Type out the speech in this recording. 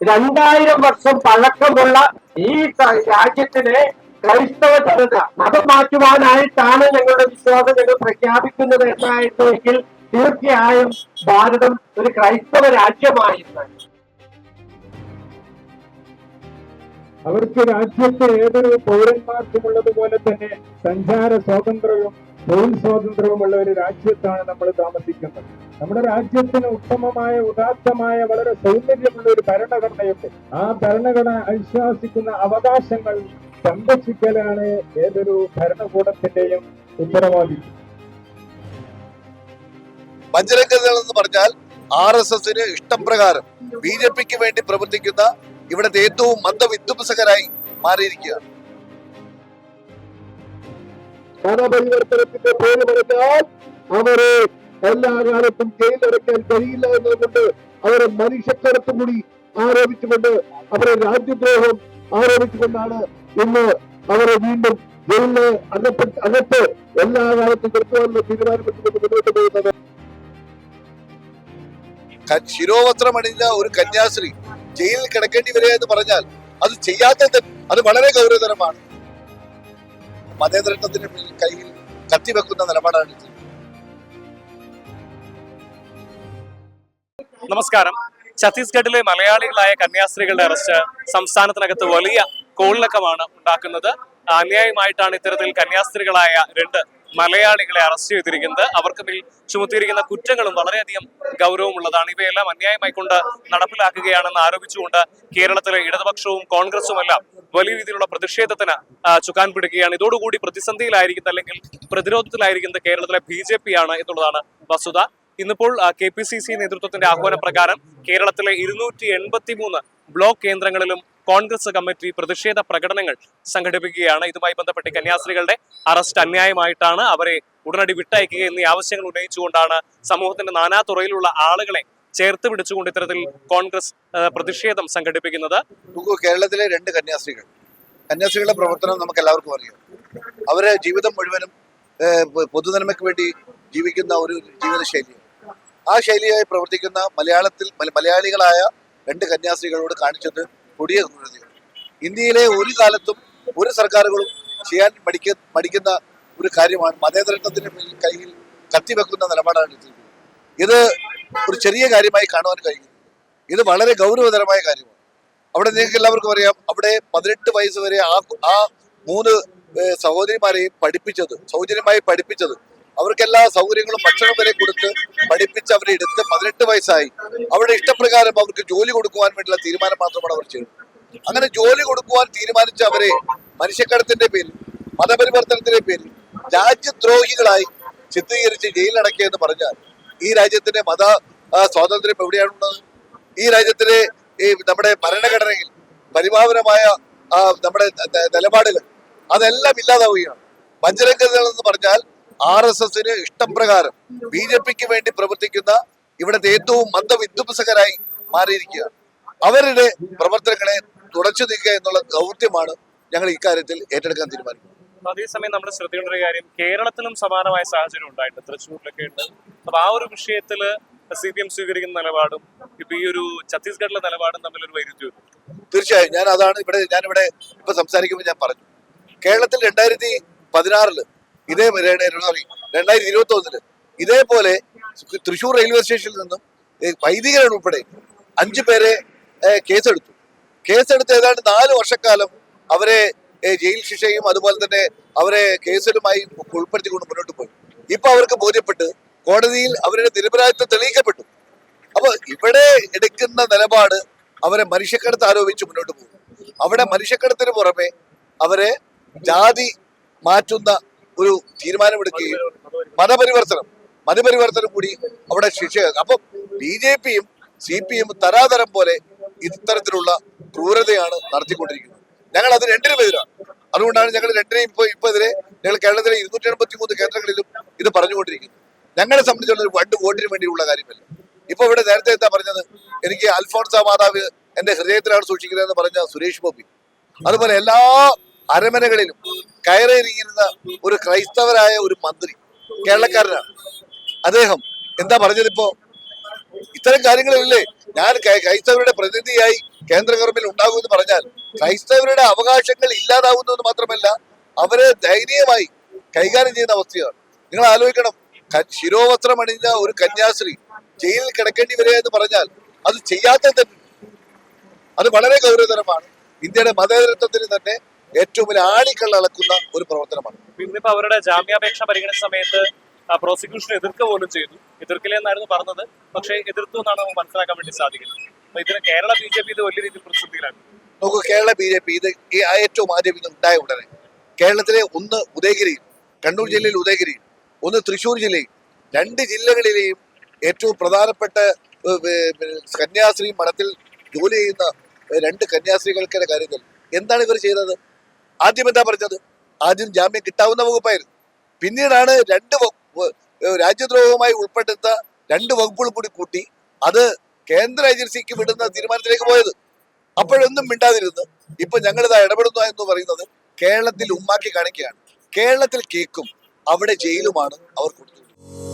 രണ്ടായിരം വർഷം പഴക്കമുള്ള ഈ രാജ്യത്തിലെ ക്രൈസ്തവ ജനത മതം മാറ്റുവാനായിട്ടാണ് ഞങ്ങളുടെ വിശ്വാസം ഞങ്ങൾ പ്രഖ്യാപിക്കുന്നത് എന്നായിരുന്നുവെങ്കിൽ തീർച്ചയായും ഭാരതം ഒരു ക്രൈസ്തവ രാജ്യമായിരുന്നു. അവർക്ക് രാജ്യത്തെ ഏതൊരു പൗരന്മാർക്കുമുള്ളതുപോലെ തന്നെ സഞ്ചാര സ്വാതന്ത്ര്യവും തൊഴിൽ സ്വാതന്ത്ര്യവുമുള്ള ഒരു രാജ്യത്താണ് നമ്മൾ താമസിക്കുന്നത്. നമ്മുടെ രാജ്യത്തിന് ഉത്തമമായ ഉദാത്തമായ വളരെ സൗന്ദര്യമുള്ള ഒരു ഭരണഘടനയുണ്ട്. ആ ഭരണഘടന അനുശാസിക്കുന്ന അവകാശങ്ങൾ സംരക്ഷിക്കലാണ് ഏതൊരു ഭരണകൂടത്തിന്റെയും ഉത്തരവാദിത്വം വഞ്ചനഗതികൾ എന്ന് പറഞ്ഞാൽ ആർ എസ് എസിന് ഇഷ്ടപ്രകാരം ബി ജെ പിക്ക് വേണ്ടി പ്രവർത്തിക്കുന്ന ഇവിടുത്തെ ഏറ്റവും മന്ദവിധ്വംസകരായി മാറിയിരിക്കുകയാണ്. മതപരിവർത്തനത്തിന്റെ പേര് പറഞ്ഞാൽ അവരെ എല്ലാ കാലത്തും ജയിലടയ്ക്കാൻ കഴിയില്ല എന്നതുകൊണ്ട് അവരെ മനുഷ്യക്കടത്തും കൂടി ആരോപിച്ചുകൊണ്ട് അവരെ രാജ്യദ്രോഹം ആരോപിച്ചുകൊണ്ടാണ് ഇന്ന് അവരെ വീണ്ടും ജയിലിന് അകപ്പെട്ട് അകത്ത് എല്ലാ കാലത്തും നിർത്തുവാനുള്ള തീരുമാനമെടുത്തുകൊണ്ട് മുന്നോട്ട് പോകുന്നത്. ശിരോവസ്ത്രമണിഞ്ഞ ഒരു കന്യാസ്ത്രീ ജയിലിൽ കിടക്കേണ്ടി വരിക എന്ന് പറഞ്ഞാൽ അത് ചെയ്യാത്ത അത് വളരെ ഗൗരവതരമാണ്. മതേതരത്വത്തിന് കയ്യിൽ കത്തിവെക്കുന്ന നിലപാടാണ് നമസ്കാരം. ഛത്തീസ്ഗഡിലെ മലയാളികളായ കന്യാസ്ത്രീകളുടെ അറസ്റ്റ് സംസ്ഥാനത്തിനകത്ത് വലിയ കോളിളക്കമാണ് ഉണ്ടാക്കുന്നത്. അന്യായമായിട്ടാണ് ഇത്തരത്തിൽ കന്യാസ്ത്രീകളായ രണ്ട് മലയാളികളെ അറസ്റ്റ് ചെയ്തിരിക്കുന്നത്. അവർക്ക് മേൽ ചുമത്തിയിരിക്കുന്ന കുറ്റങ്ങളും വളരെയധികം ഗൗരവമുള്ളതാണ്. ഇവയെല്ലാം അന്യായമായിക്കൊണ്ട് നടപ്പിലാക്കുകയാണെന്ന് ആരോപിച്ചുകൊണ്ട് കേരളത്തിലെ ഇടതുപക്ഷവും കോൺഗ്രസുമെല്ലാം വലിയ രീതിയിലുള്ള പ്രതിഷേധത്തിന് ചുക്കാൻ പിടിക്കുകയാണ്. ഇതോടുകൂടി പ്രതിസന്ധിയിലായിരിക്കുന്നത് അല്ലെങ്കിൽ പ്രതിരോധത്തിലായിരിക്കുന്നത് കേരളത്തിലെ ബി ജെ പി ആണ് എന്നുള്ളതാണ് വസ്തുത. ഇന്നിപ്പോൾ കെ പി സി സി നേതൃത്വത്തിന്റെ ആഹ്വാന പ്രകാരം കേരളത്തിലെ ഇരുന്നൂറ്റി എൺപത്തി മൂന്ന് ബ്ലോക്ക് കേന്ദ്രങ്ങളിലും കോൺഗ്രസ് കമ്മിറ്റി പ്രതിഷേധ പ്രകടനങ്ങൾ സംഘടിപ്പിക്കുകയാണ്. ഇതുമായി ബന്ധപ്പെട്ട് കന്യാസ്ത്രീകളുടെ അറസ്റ്റ് അന്യായമായിട്ടാണ് അവരെ ഉടനടി വിട്ടയക്കുക എന്നീ ആവശ്യങ്ങൾ ഉന്നയിച്ചുകൊണ്ടാണ് സമൂഹത്തിന്റെ നാനാതുറയിലുള്ള ആളുകളെ ചേർത്ത് പിടിച്ചുകൊണ്ട് ഇത്തരത്തിൽ കോൺഗ്രസ് പ്രതിഷേധം സംഘടിപ്പിക്കുന്നത്. കേരളത്തിലെ രണ്ട് കന്യാസ്ത്രീകൾ. കന്യാസ്ത്രീകളുടെ പ്രവർത്തനം നമുക്ക് എല്ലാവർക്കും അറിയാം. അവരെ ജീവിതം മുഴുവനും പൊതുനന്മയ്ക്ക് വേണ്ടി ജീവിക്കുന്ന ഒരു ജീവിതശൈലി ആ ശൈലിയായി പ്രവർത്തിക്കുന്ന മലയാളത്തിൽ മലയാളികളായ രണ്ട് കന്യാസ്ത്രീകളോട് കാണിച്ചത് കൊടിയ ക്രൂരതയാണ് ഇന്ത്യയിലെ ഒരു കാലത്തും ഒരു സർക്കാരുകളും ചെയ്യാൻ മടിക്ക മടിക്കുന്ന ഒരു കാര്യമാണ് മതേതരത്വത്തിന് കയ്യിൽ കത്തിവെക്കുന്ന നിലപാടാണ് ഇത്. ഇത് ഒരു ചെറിയ കാര്യമായി കാണുവാൻ കഴിയും ഇത് വളരെ ഗൗരവതരമായ കാര്യമാണ്. അവിടെ നിങ്ങൾക്ക് എല്ലാവർക്കും അറിയാം അവിടെ പതിനെട്ട് വയസ്സ് വരെ ആ ആ മൂന്ന് സഹോദരിമാരെയും പഠിപ്പിച്ചത് സൗജന്യമായി പഠിപ്പിച്ചത് അവർക്ക് എല്ലാ സൗകര്യങ്ങളും ഭക്ഷണം വരെ കൊടുത്ത് പഠിപ്പിച്ച് അവരെ എടുത്ത് പതിനെട്ട് വയസ്സായി. അവരുടെ ഇഷ്ടപ്രകാരം അവർക്ക് ജോലി കൊടുക്കുവാൻ വേണ്ടിയുള്ള തീരുമാനം മാത്രമാണ് അവർ ചെയ്തത്. അങ്ങനെ ജോലി കൊടുക്കുവാൻ തീരുമാനിച്ച അവരെ മനുഷ്യക്കടത്തിന്റെ പേരിൽ മതപരിവർത്തനത്തിന്റെ പേരിൽ രാജ്യദ്രോഹികളായി ചിത്രീകരിച്ച് ജയിലടക്കുക എന്ന് പറഞ്ഞാൽ ഈ രാജ്യത്തിന്റെ മത സ്വാതന്ത്ര്യം എവിടെയാണുള്ളത്? ഈ രാജ്യത്തിലെ ഈ നമ്മുടെ ഭരണഘടനയിൽ പരിഭാവനമായ നമ്മുടെ നിലപാടുകൾ അതെല്ലാം ഇല്ലാതാവുകയാണ്. വഞ്ചനഗതികൾ എന്ന് പറഞ്ഞാൽ ആർ എസ് എസിന് ഇഷ്ടപ്രകാരം ബി ജെ പിക്ക് വേണ്ടി പ്രവർത്തിക്കുന്ന ഇവിടുത്തെ ഏറ്റവും മന്ദവിധ്വംസകരായി മാറിയിരിക്കുകയാണ് അവരുടെ പ്രവർത്തനങ്ങളെ തുടച്ചു നീക്കുക എന്നുള്ള ദൗത്യമാണ് ഞങ്ങൾ ഇക്കാര്യത്തിൽ ഏറ്റെടുക്കാൻ തീരുമാനിക്കുന്നത്. അതേസമയം നമ്മുടെ ശ്രദ്ധിക്കേണ്ട ഒരു കാര്യം കേരളത്തിലും സമാനമായ സാഹചര്യം ഉണ്ടായിട്ടുണ്ട്. തൃശ്ശൂരിലൊക്കെ ഉണ്ട്. അപ്പൊ ആ ഒരു വിഷയത്തിൽ സി പി എം സ്വീകരിക്കുന്ന നിലപാടും ഇപ്പൊ ഈ ഒരു ഛത്തീസ്ഗഡിലെ നിലപാടും തമ്മിൽ ഒരു വൈരുദ്ധ്യം തീർച്ചയായും. ഞാൻ അതാണ് ഇവിടെ ഞാനിവിടെ ഇപ്പൊ സംസാരിക്കുമ്പോൾ ഞാൻ പറഞ്ഞു. കേരളത്തിൽ രണ്ടായിരത്തി പതിനാറിൽ ഇതേ സോറി രണ്ടായിരത്തി ഇരുപത്തി ഒന്നിൽ ഇതേപോലെ തൃശൂർ റെയിൽവേ സ്റ്റേഷനിൽ നിന്നും വൈദികർ ഉൾപ്പെടെ അഞ്ചു പേരെ കേസെടുത്തു. കേസെടുത്ത് ഏതാണ്ട് നാല് വർഷക്കാലം അവരെ ജയിൽ ശിക്ഷയും അതുപോലെ തന്നെ അവരെ കേസിലുമായി ഉൾപ്പെടുത്തിക്കൊണ്ട് മുന്നോട്ട് പോയി. ഇപ്പൊ അവർക്ക് ബോധ്യപ്പെട്ട് കോടതിയിൽ അവരുടെ നിരപരാധിത്വം തെളിയിക്കപ്പെട്ടു. അപ്പൊ ഇവിടെ എടുക്കുന്ന നിലപാട് അവരെ മനുഷ്യക്കടത്ത് ആരോപിച്ച് മുന്നോട്ട് പോകും. അവിടെ മനുഷ്യക്കടത്തിന് പുറമെ അവരെ ജാതി മാറ്റുന്ന ഒരു തീരുമാനമെടുക്കുകയും മതപരിവർത്തനം മതപരിവർത്തനം കൂടി അവിടെ ശിക്ഷ അപ്പൊ ബി ജെ പിയും സി പി എം തരാതരം പോലെ ഇത്തരത്തിലുള്ള ക്രൂരതയാണ് നടത്തിക്കൊണ്ടിരിക്കുന്നത്. ഞങ്ങൾ അത് രണ്ടിനും എതിരാണ്. അതുകൊണ്ടാണ് ഞങ്ങൾ രണ്ടിനെയും ഇപ്പൊ ഇപ്പൊ എതിരെ ഞങ്ങൾ കേരളത്തിലെ ഇരുന്നൂറ്റി എൺപത്തി മൂന്ന് കേന്ദ്രങ്ങളിലും ഇത് പറഞ്ഞുകൊണ്ടിരിക്കുന്നത്. ഞങ്ങളെ സംബന്ധിച്ചുള്ള ഒരു രണ്ട് വോട്ടിന് വേണ്ടിയുള്ള കാര്യമല്ല. ഇപ്പൊ ഇവിടെ നേരത്തെ എന്താ പറഞ്ഞത്? എനിക്ക് അൽഫോൺസ മാതാവ് എന്റെ ഹൃദയത്തിലാണ് സൂക്ഷിക്കുന്നതെന്ന് പറഞ്ഞ സുരേഷ് ഗോപി. അതുപോലെ എല്ലാ അരമനകളിലും കയറിയിരിക്കുന്ന ഒരു ക്രൈസ്തവരായ ഒരു മന്ത്രി കേരളക്കാരനാണ്. അദ്ദേഹം എന്താ പറഞ്ഞതിപ്പോ? ഇത്തരം കാര്യങ്ങളില്ലേ ഞാൻ ക്രൈസ്തവരുടെ പ്രതിനിധിയായി കേന്ദ്ര ഗവൺമെന്റ് ഉണ്ടാകുമെന്ന് പറഞ്ഞാൽ ക്രൈസ്തവരുടെ അവകാശങ്ങൾ ഇല്ലാതാവുന്നു എന്ന് മാത്രമല്ല അവരെ ദയനീയമായി കൈകാര്യം ചെയ്യുന്ന അവസ്ഥയാണ്. നിങ്ങൾ ആലോചിക്കണം ശിരോവസ്ത്രം അണിഞ്ഞ ഒരു കന്യാസ്ത്രീ ജയിലിൽ കിടക്കേണ്ടി വരിക എന്ന് പറഞ്ഞാൽ അത് ചെയ്യാത്ത തന്നെ. അത് വളരെ ഗൗരവതരമാണ്. ഇന്ത്യയുടെ മതേതരത്വത്തിന് തന്നെ ഏറ്റവും വലിയ ആണിക്കള്ള അളക്കുന്ന ഒരു പ്രവർത്തനമാണ്. ഇന്നിപ്പോ അവരുടെ ജാമ്യാപേക്ഷ പരിഗണിച്ച സമയത്ത് പ്രോസിക്യൂഷൻ എതിർക്കുക പോലും ചെയ്തു. എതിർക്കില്ല എന്നായിരുന്നു പറഞ്ഞത്. പക്ഷേ എതിർത്തു എന്നാണ് നമുക്ക് മനസ്സിലാക്കാൻ വേണ്ടി സാധിക്കുന്നത്. അപ്പൊ ഇതിന് കേരള ബി ജെ പി ഇത് വലിയ രീതിയിൽ പ്രതിസന്ധിയിലാണ്. നമുക്ക് കേരള ബി ജെ പി ഇത് ഈ ഏറ്റവും ആദ്യം ഇത് ഉണ്ടായ ഉടനെ കേരളത്തിലെ ഒന്ന് ഉദയഗിരി കണ്ണൂർ ജില്ലയിൽ ഉദയഗിരി ഒന്ന് തൃശ്ശൂർ ജില്ലയിൽ രണ്ട് ജില്ലകളിലെയും ഏറ്റവും പ്രധാനപ്പെട്ട കന്യാസ്ത്രീ മഠത്തിൽ ജോലി ചെയ്യുന്ന രണ്ട് കന്യാസ്ത്രീകൾക്കിടെ കാര്യത്തിൽ എന്താണ് ഇവർ ചെയ്തത്? ആദ്യം എന്താ പറഞ്ഞത്? ആദ്യം ജാമ്യം കിട്ടാവുന്ന വകുപ്പായിരുന്നു. പിന്നീടാണ് രണ്ട് രാജ്യദ്രോഹവുമായി ഉൾപ്പെടുത്ത രണ്ട് വകുപ്പുകൾ കൂടി കൂട്ടി അത് കേന്ദ്ര ഏജൻസിക്ക് വിടുന്ന തീരുമാനത്തിലേക്ക് പോയത്. അപ്പോഴൊന്നും മിണ്ടാതിരുന്നു. ഇപ്പൊ ഇതാ ഇടപെടുന്നു എന്ന് പറയുന്നത് കേരളത്തിൽ ഉമ്മാക്കി കാണിക്കുകയാണ്. കേരളത്തിൽ കേക്കും. അവിടെ ജയിലുമാണ് അവർ കൊടുത്തത്